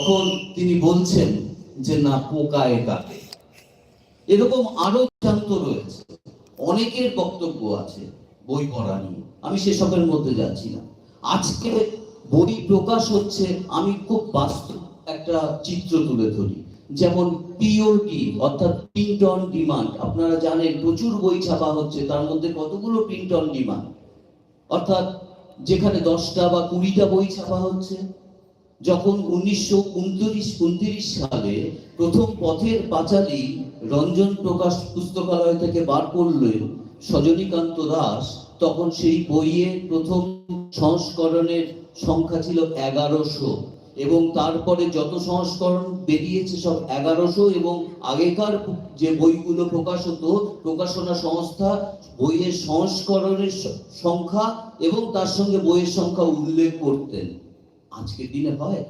তখন তিনি বলছেন যে, না পোকায় কাটে এরকম আরও সিদ্ধান্ত রয়েছে। অনেকের বক্তব্য আছে বই পড়া নিয়ে। আমি সেসবের মধ্যে যাচ্ছি না। আজকে বই প্রকাশ হচ্ছে, আমি খুব বাস্তব একটা চিত্র তুলে ধরি। যেমন পিওটি অর্থাৎ প্রিন্ট অন ডিমান্ড আপনারা জানেন, প্রচুর বই ছাপা হচ্ছে, তার মধ্যে কতগুলো প্রিন্ট অন ডিমান্ড অর্থাৎ যেখানে দশটা বা কুড়িটা বই ছাপা হচ্ছে। যখন উনিশশো উনত্রিশ সালে প্রথম পথের পাঁচালী রঞ্জন প্রকাশ পুস্তকালয় থেকে বার করলেন সজনীকান্ত দাস, তখন সেই বইয়ের প্রথম সংস্করণের সংখ্যা ছিল এগারোশো এবং তারপরে যত সংস্করণ বেরিয়েছে সব এগারোশো এবং আগেকার যে বইগুলো প্রকাশ হতো, প্রকাশনা সংস্থা, বইয়ের সংস্করণের সংখ্যা এবং তার সঙ্গে বইয়ের সংখ্যা উল্লেখ করতেন। আজকের দিনে হয়?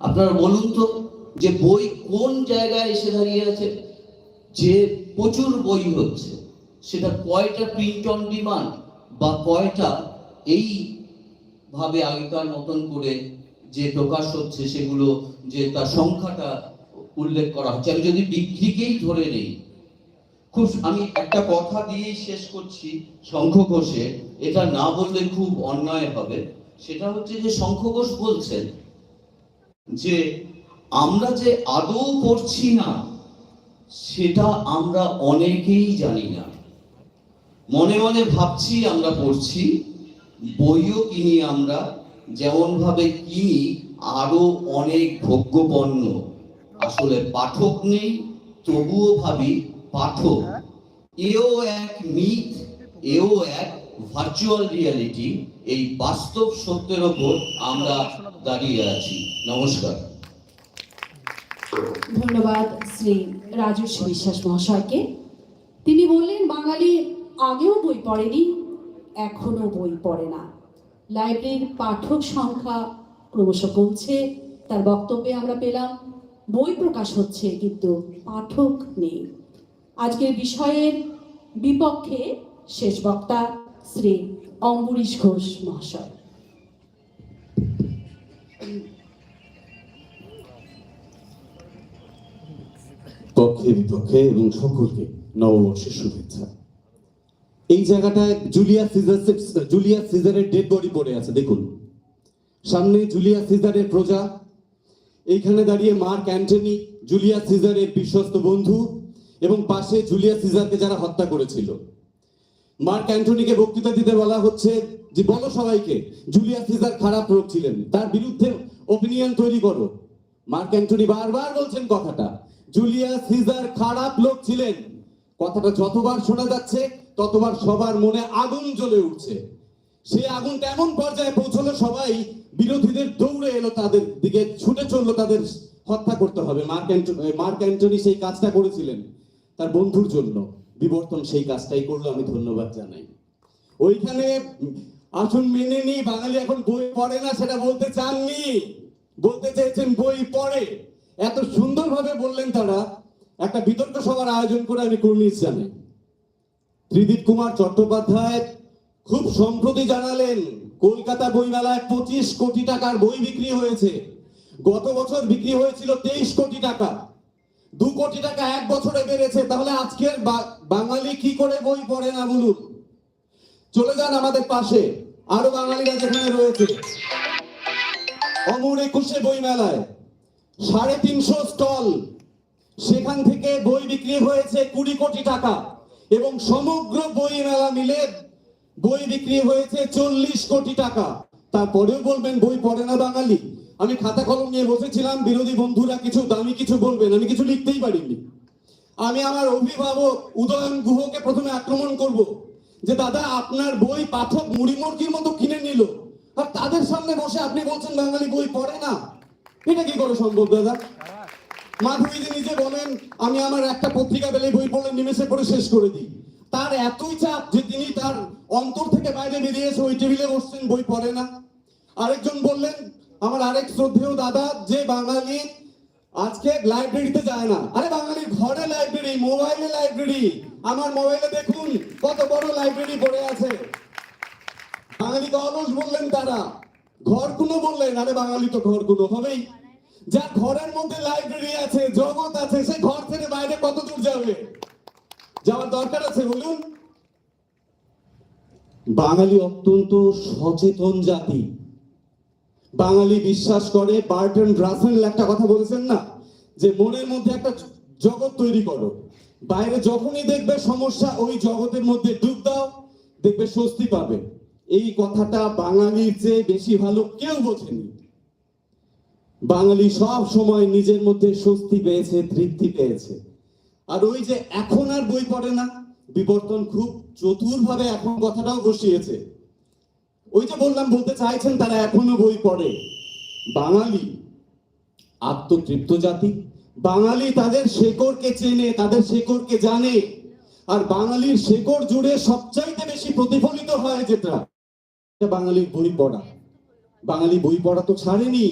আপনারা বলুন তো, যে বই কোন জায়গায় এসে দাঁড়িয়ে আছে? যে প্রচুর বই হচ্ছে, সেটা কয়টা প্রিন্ট অন ডিমান্ড বা কয়টা এই ভাবে আগেকার মতন করে যে প্রকাশ হচ্ছে সেগুলো, যে তার সংখ্যাটা উল্লেখ করা হচ্ছে। আমি যদি বিক্রিকেই ধরে নেই, খুব আমি একটা কথা দিয়েই শেষ করছি শঙ্খ ঘোষে এটা না বললে খুব অন্যায় হবে। সেটা হচ্ছে যে শঙ্খ ঘোষ বলছেন যে আমরা যে আদৌ পড়ছি না, সেটা আমরা অনেকেই জানি না। মনে মনে ভাবছি আমরা পড়ছি বইও কিনি আমরা যেমন ভাবে কিনি আরও অনেক ভোগ্যপণ্য। আসলে পাঠক নেই, তবুও ভাবি পাঠক। এও এক মিথ, এও এক ভার্চুয়াল রিয়ালিটি এই বাস্তব সত্যের ওপর আমরা দাঁড়িয়ে আছি। নমস্কার। ধন্যবাদ শ্রী রাজস্বী বিশ্বাস মহাশয়কে। তিনি বললেন, বাঙালি আগেও বই পড়েনি এখনও বই পড়ে না। লাইব্রেরির পাঠক সংখ্যা ক্রমশ কমছে, তার বক্তব্যে আমরা পেলাম, বই প্রকাশ হচ্ছে, কিন্তু পাঠক নেই। আজকের বিষয়ের বিপক্ষে শেষ বক্তা শ্রী অম্বরীশ ঘোষ মহাশয় পক্ষে বিপক্ষে এবং সকলকে নববর্ষের শুভেচ্ছা। এই জায়গাটায় জুলিয়া সিজার জুলিয়া সিজারের ডেড বডি পড়ে আছে, দেখুন। সামনে জুলিয়া সিজারের প্রজা, এইখানে দাঁড়িয়ে মার্ক অ্যান্টনি জুলিয়া সিজারের বিশ্বস্ত বন্ধু, এবং পাশে জুলিয়া সিজারকে যারা হত্যা করেছিল। মার্ক অ্যান্টনিকে বক্তৃতা দিতে বলা হচ্ছে যে, বলো সবাইকে, জুলিয়াস সিজার খারাপ লোক ছিলেন, তার বিরুদ্ধে ওপিনিয়ন তৈরি করো। মার্ক অ্যান্টনি বারবার বলছেন কথাটা, জুলিয়াস সিজার খারাপ লোক ছিলেন। কথাটা যতবার শোনা যাচ্ছে, ততবার সবার মনে আগুন জ্বলে উঠছে। সেই আগুন এমন পর্যায়ে পৌঁছলো, সবাই বিরোধীদের দৌড়ে এলো, তাদের দিকে ছুটে চলল, তাদের হত্যা করতে হবে। মার্ক অ্যান্টনি মার্ক অ্যান্টনি সেই কাজটা করেছিলেন তার বন্ধুর জন্য। বিবর্তন সেই কাজটাই করল, আমি ধন্যবাদ জানাই। ওইখানে আসুন মেনে নি, বাঙালি এখন বই পড়ে না, সেটা বলতে চাননি। বলতে চেয়েছেন বই পড়ে। এত সুন্দরভাবে বললেন তারা, একটা বিতর্ক সভার আয়োজন করে আমি কুর্নিশ জানাই। ত্রিদীপ কুমার চট্টোপাধ্যায় খুব সম্প্রতি জানালেন, কলকাতা বইমেলায় পঁচিশ কোটি টাকার বই বিক্রি হয়েছে। গত বছর বিক্রি হয়েছিল তেইশ কোটি টাকা। দু কোটি টাকা এক বছরে বেড়েছে, তাহলে আজকের বাঙালি কি করে বই পড়ে না বলুন? চলে যান আমাদের পাশে, আরও বাঙালিরা যেখানে রয়েছে। অমর একুশে বই মেলায় সাড়ে তিনশো স্টল, সেখান থেকে বই বিক্রি হয়েছে কুড়ি কোটি টাকা, এবং সমগ্র বই মেলা মিলে বই বিক্রি হয়েছে চল্লিশ কোটি টাকা। তারপরেও বলবেন বই পড়ে না বাঙালি। আমি খাতা কলম নিয়ে বসেছিলাম, বিরোধী বন্ধুরা কিছু দামি কিছু বলবেন, আমি কিছু লিখতেই পারিনি। আমি আমার অভিভাবক উদয়ন গুহকে প্রথমে আক্রমণ করব যে, দাদা, আপনার বই পাঠক মুড়ি মুরগির মতো কিনে নিল। আর তাদের সামনে বসে আপনি বলছেন বাঙালি বই পড়ে না। এটা কি করে সম্ভব, দাদা? মাধবীজি নিজে বলেন, আমি আমার একটা পত্রিকা পেলে বই পড়লে নিমেষে পড়ে শেষ করে দিই। তার এতই চাপ যে, তিনি তার অন্তর থেকে বাইরে বেরিয়ে এসে ওই টেবিলে বসছেন, বই পড়ে না। আরেকজন বললেন আমার আরেক শ্রদ্ধেয় দাদা, যে বাঙালি আজকে লাইব্রেরিতে যায় না। আরে বাঙালি ঘরে লাইব্রেরি, মোবাইলে লাইব্রেরি। আমার মোবাইলে দেখুন কত বড় লাইব্রেরি পড়ে আছে। বাঙালিকে অলস বললেন তারা। ঘরকুনো বললেন, আরে বাঙালি তো ঘরকুনো হবেই। যা ঘরের মধ্যে লাইব্রেরি আছে, জগৎ আছে, সে ঘর থেকে বাইরে কত দূর যাবে? যাওয়ার দরকার আছে, বলুন। বাঙালি অত্যন্ত সচেতন জাতি। বাঙালি বিশ্বাস করে, বার্টন রাসেল একটা কথা বলেছেন না? যে মনের মধ্যে একটা জগৎ তৈরি করো। বাইরে যখনই দেখবে সমস্যা, ওই জগতের মধ্যে ডুব দাও, দেখবে স্বস্তি পাবে। এই কথাটা বাঙালির চেয়ে বেশি ভালো কেউ বোঝেনি। বাঙালি সব সময় নিজের মধ্যে স্বস্তি পেয়েছে, তৃপ্তি পেয়েছে। আর ওই যে এখন আর বই পড়ে না, বিবর্তন খুব চতুরভাবে এখন কথাটাও বসিয়েছে। ওই যে বললাম, বলতে চাইছেন তারা এখনও বই পড়ে। বাঙালি আত্মতৃপ্ত জাতি। বাঙালি তাদের শেকড়কে চেনে, তাদের শেকড়কে জানে। আর বাঙালির শেকড় জুড়ে সবচাইতে বেশি প্রতিফলিত হয় যেটা বাঙালির বই পড়া। বাঙালি বই পড়া তো ছাড়েনি।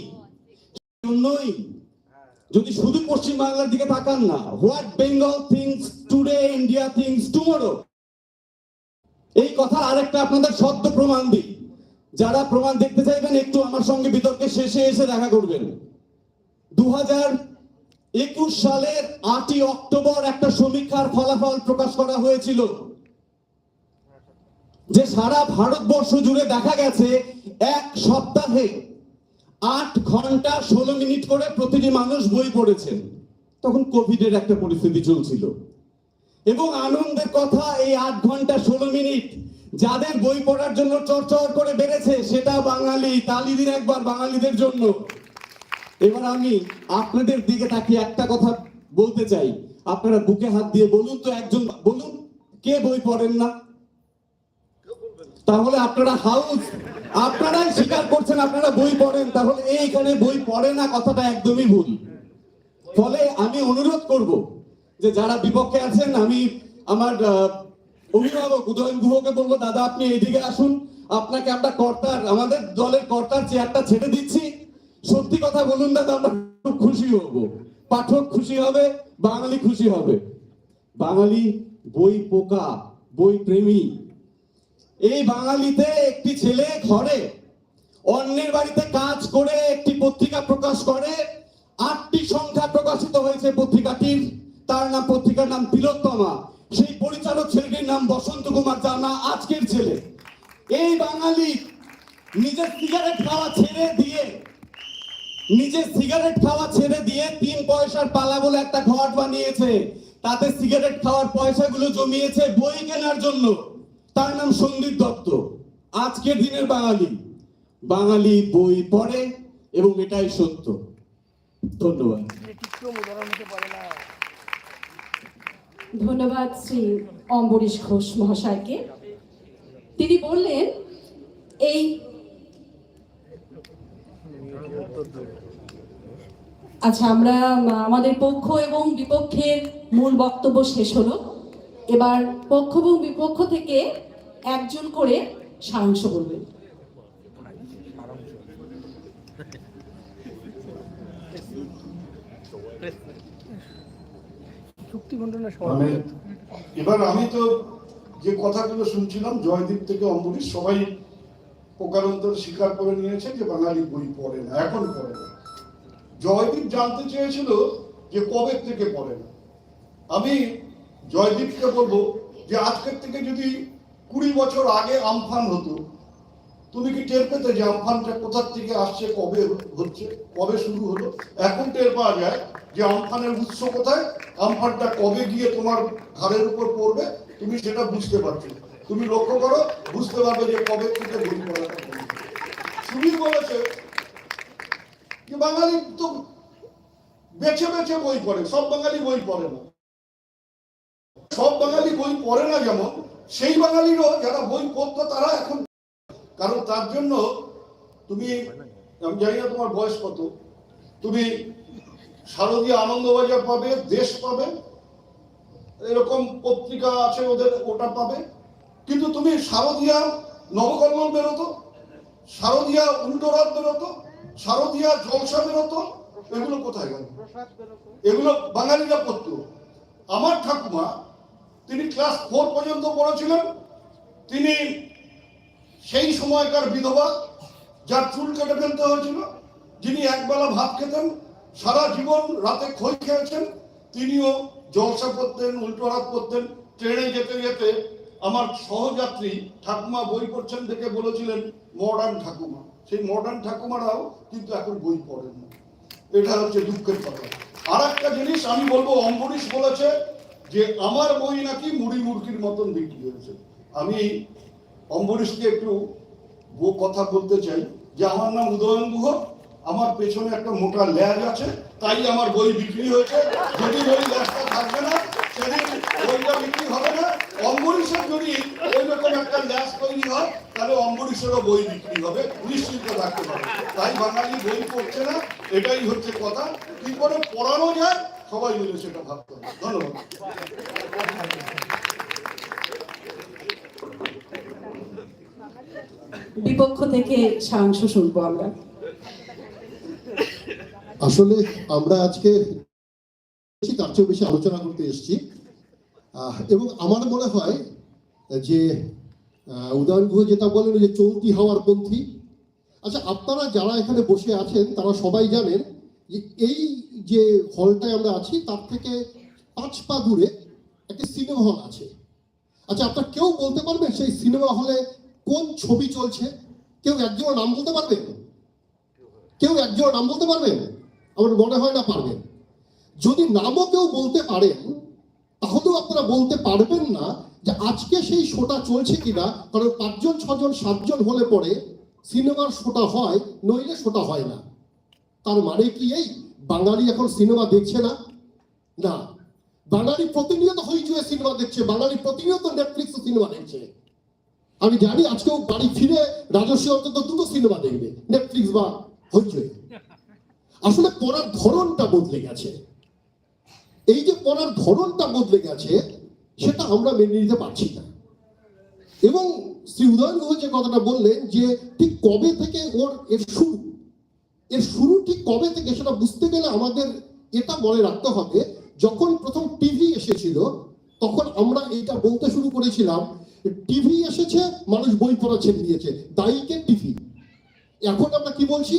জন্যই যদি শুধু পশ্চিম বাংলার দিকে তাকান না, what Bengal thinks today, India thinks tomorrow, এই কথা আরেকটা আপনাদের সত্য প্রমাণ দিই। যারা প্রমাণ দেখতে চাইবেন, একটু আমার সঙ্গে বিতর্কের শেষে এসে দেখা করবেন। দু একুশ সালের আটই অক্টোবর একটা সমীক্ষার ফলাফল প্রকাশ করা হয়েছিল। যে সারা ভারতবর্ষ জুড়ে দেখা গেছে, এক সপ্তাহে আট ঘণ্টা ষোলো মিনিট করে প্রতিটি মানুষ বই পড়েছেন তখন কোভিডের একটা পরিস্থিতি চলছিল। এবং আনন্দের কথা এই আট ঘণ্টা ষোলো মিনিট যাদের বই পড়ার জন্য চরচর করে বেড়েছে, সেটা বাঙালি তালি দিন একবার বাঙালিদের জন্য। এবার আমি আপনাদের দিকে তাকিয়ে একটা কথা বলতে চাই। আপনারা বুকে হাত দিয়ে বলুন তো একজন, বলুন, কে বই পড়েন না? তাহলে আপনারা হাউস, আপনারাই স্বীকার করছেন আপনারা বই পড়েন, তাহলে এইখানে বই পড়ে না, কথাটা একদমই ভুল। ফলে আমি অনুরোধ করব যে যারা বিপক্ষে আছেন, আমি আমার অভিভাবক উদয়ন গুহকে বলব, দাদা, আপনি এদিকে আসুন। আপনাকে আমরা কর্তার, আমাদের দলের কর্তার চেয়ারটা ছেড়ে দিচ্ছি। সত্যি কথা বলুন, দাদা, আমরা খুব খুশি হব। পাঠক খুশি হবে, বাঙালি খুশি হবে। বাঙালি বই পোকা, বই প্রেমী। এই বাঙালিতে একটি ছেলে ঘরে, অন্যের বাড়িতে কাজ করে, একটি পত্রিকা প্রকাশ করে, আটটি সংখ্যা প্রকাশিত হয়েছে পত্রিকাটির। তার নাম পত্রিকার নাম তিলোত্তমা। সেই পরিচালক ছেলেটির নাম বসন্ত কুমার জানা আজকের ছেলে। এই বাঙালি নিজের সিগারেট খাওয়া ছেড়ে দিয়ে, নিজের সিগারেট খাওয়া ছেড়ে দিয়ে তিন পয়সার পালা বলে একটা ঘট বানিয়েছে। তাতে সিগারেট খাওয়ার পয়সাগুলো জমিয়েছে বই কেনার জন্য। তার নাম সন্দীপ দত্ত। আজকের দিনের বাঙালি। বাঙালি বই পড়ে এবং এটাই সত্য। ধন্যবাদ। ধন্যবাদ শ্রী অম্বরীশ ঘোষ মহাশয়কে। তিনি বললেন, এই আচ্ছা আমরা, আমাদের পক্ষ এবং বিপক্ষের মূল বক্তব্য শেষ হলো। এবার পক্ষ এবং বিপক্ষ থেকে একজন করে সারাংশ বলবেন। চুক্তি বন্টনের মানে এবার আমি তো যে কথাগুলো শুনছিলাম জয়দীপ থেকে অম্বরীশ সবাই প্রকারান্তর স্বীকার করে নিয়েছে যে বাঙালি বই পড়ে না এখন পড়ে না। জয়দীপ জানতে চেয়েছিল যে কবে থেকে পড়ে না। আমি জয়দীপকে বলব যে আজকের থেকে যদি কুড়ি বছর আগে আমফান হতো তুমি কি টের পেতে যে আমফানটা কোথার থেকে আসছে, কবে হচ্ছে, কবে শুরু হলো? এখন টের পাওয়া যায় যে আমফানের উৎস কোথায়, আমফানটা কবে গিয়ে তোমার ঘাড়ের উপর পড়বে, তুমি সেটা বুঝতে পারছ তুমি লক্ষ্য করো, বুঝতে পারবে যে কবে থেকে পড়াটা কমে। সুবীর বলেছে যে বাঙালি তো বেছে বেছে বই পড়ে, সব বাঙালি বই পড়ে না। সব বাঙালি বই পড়ে না যেমন, সেই বাঙালিরও যারা বই পড়তো তারা এখন কারণ তার জন্য তুমি, আমি জানি না তোমার বয়স কত, তুমি শারদীয় আনন্দবাজার পাবে, দেশ পাবে, এরকম পত্রিকা আছে ওদের, ওটা পাবে। কিন্তু তুমি শারদীয়া নবকর্মল বেরোতো, শারদীয়া উল্টোরাত বেরোতো, শারদীয়া জলসা বেরোতো, এগুলো কোথায় গেল? এগুলো বাঙালিরা পড়তো। আমার ঠাকুমা, তিনি ক্লাস ফোর পর্যন্ত পড়েছিলেন, তিনি সেই সময়কার বিধবা যার চুল কেটে ফেলতে হয়েছিল, যিনি একবেলা ভাত খেতেন, সারা জীবন রাতে খই খেয়েছেন, তিনিও জলসা করতেন, উল্টো হাত করতেন, ট্রেনে যেতে যেতে আমার সহযাত্রী ঠাকুমা বই পড়ছেন দেখে বলেছিলেন, মডার্ন ঠাকুমা। সেই মডার্ন ঠাকুমারাও কিন্তু এখন বই পড়েন না। এটা হচ্ছে দুঃখের কথা। আর একটা জিনিস আমি বলব, অম্বরীশ বলেছে যে, আমার বই নাকি মুড়ি মুরগির মতন বিক্রি হয়েছে। আমি অম্বরীশকে একটু কথা বলতে চাই যে আমার নাম উদয়ন গুহ আমার পেছনে একটা মোটা ল্যাজ আছে, তাই আমার বই বিক্রি হয়েছে। যদি ওই ল্যাজটা থাকবে না, সেদিন বইটা বিক্রি হবে না। অম্বরীশের যদি ওই রকম একটা ল্যাজ তৈরি হয়, তাহলে অম্বরীশেরও বই বিক্রি হবে নিশ্চিত থাকতে পারে তাই বাঙালি বই পড়ছে না, এটাই হচ্ছে কথা। কি করে পড়ানো যায়, সবাই মিলে সেটা ভাবতে হবে। ধন্যবাদ। বিপক্ষ থেকে সারাংশ শুনব আমরা। আসলে আমরা আজকে তার চেয়েও বেশি আলোচনা করতে এসেছি। এবং আমার মনে হয় যে উদয়ন গুহ যেটা বলেন যে চলতি হওয়ার পন্থী। আচ্ছা আপনারা যারা এখানে বসে আছেন, তারা সবাই জানেন যে এই যে হলটায় আমরা আছি, তার থেকে পাঁচ পা দূরে একটা সিনেমা হল আছে। আচ্ছা আপনারা কেউ বলতে পারবেন সেই সিনেমা হলে কোন ছবি চলছে? কেউ একজন নাম বলতে পারবেন কেউ একজন নাম বলতে পারবেন আমার মনে হয় না পারবেন যদি নামও কেউ বলতে পারেন, তাহলেও আপনারা বলতে পারবেন না যে আজকে সেই শোটা চলছে কিনা, কারণ পাঁচজন, ছজন, সাতজন হলে পরে সিনেমার শোটা হয়, নইলে শোটা হয় না। তার মানে কি এই? বাঙালি এখন সিনেমা দেখছে না? না। বাঙালি প্রতিনিয়ত হইচুয়ে সিনেমা দেখছে। বাঙালি প্রতিনিয়ত নেটফ্লিক্সে সিনেমা দেখছে। আমি জানি আজকেও বাড়ি ফিরে রাজস্ব অন্তত দুটো সিনেমা দেখবে। নেটফ্লিক্স বা হইচই। আসলে পড়ার ধরনটা বদলে গেছে। এই যে পড়ার ধরনটা বদলে গেছে, সেটা আমরা মেনে নিতে পারছি না। এবং শ্রী উদয়ন গুহ যে কথাটা বললেন যে ঠিক কবে থেকে ওর এর শুরু এর শুরু ঠিক কবে থেকে সেটা বুঝতে গেলে আমাদের এটা মনে রাখতে হবে, যখন প্রথম টিভি এসেছিল, তখন আমরা এটা বলতে শুরু করেছিলাম টিভি এসেছে, মানুষ বই পড়া ছেড়ে দিয়েছে। দায়ীকে টিভি এখন আমরা কি বলছি?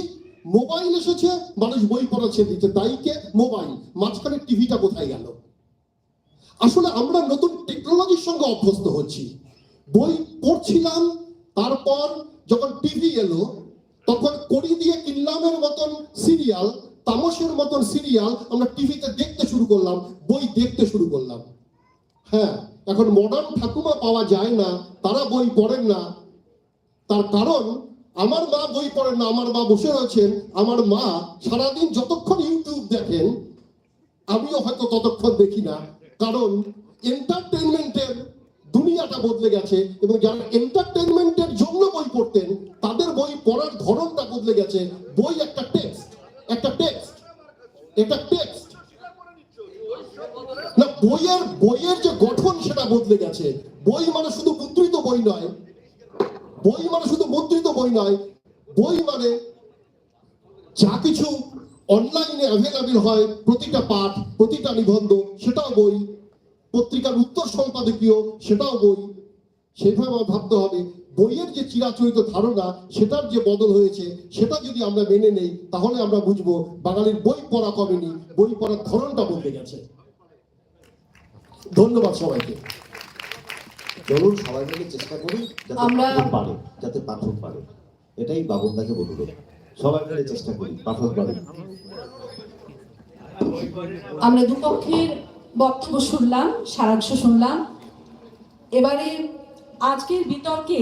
মোবাইল এসেছে, মানুষ বই পড়া ছেড়ে দিচ্ছে দায়ীকে মোবাইল? মাঝখানে টিভিটা কোথায় গেল? আসলে আমরা নতুন টেকনোলজির সঙ্গে অভ্যস্ত হচ্ছি। বই পড়ছিলাম, তারপর যখন টিভি এলো, তখন কড়ি দিয়ে কিনলামের মতন সিরিয়াল তামসের মতন সিরিয়াল আমরা টিভিতে দেখতে শুরু করলাম, বই দেখতে শুরু করলাম। হ্যাঁ এখন মডার্ন ঠাকুমা পাওয়া যায় না, তারা বই পড়েন না। তার কারণ, আমার মা বই পড়েন না, আমার মা বসে রয়েছেন, আমার মা সারাদিন যতক্ষণ ইউটিউব দেখেন, আমিও হয়তো ততক্ষণ দেখি না। কারণ এন্টারটেনমেন্টের দুনিয়াটা বদলে গেছে এবং যারা এন্টারটেনমেন্টের জন্য বই পড়তেন, তাদের বই পড়ার ধরনটা বদলে গেছে। বই একটা টেক্সট একটা টেক্সট এটা টেক্সট বইয়ের বইয়ের যে গঠন সেটা বদলে গেছে। বই মানে শুধু মুদ্রিত বই নয়। বই মানে শুধু মুদ্রিত বই নয়। বই মানে যা কিছু অনলাইনে অ্যাভেলেবেল হয়, প্রতিটা পাঠ, প্রতিটা নিবন্ধ, সেটাও বই। পত্রিকার উত্তর সম্পাদকীয় সেটাও বই। সেভাবে আমার ভাবতে হবে, বইয়ের যে চিরাচরিত ধারণা, সেটার যে বদল হয়েছে, সেটা যদি আমরা মেনে নেই, তাহলে আমরা বুঝব বাঙালির বই পড়া কমেনি, বই পড়ার ধরনটা বদলে গেছে। ধন্যবাদ সবাইকে। চলুন সবাই মিলে চেষ্টা করি যাতে পাঠক পারে যাতে পাঠক পারে। এটাই বলব। সবাই মিলে চেষ্টা করি পাঠক পারে। আমরা দুপক্ষের বক্তব্য শুনলাম সারাংশ শুনলাম। এবারে আজকের বিতর্কে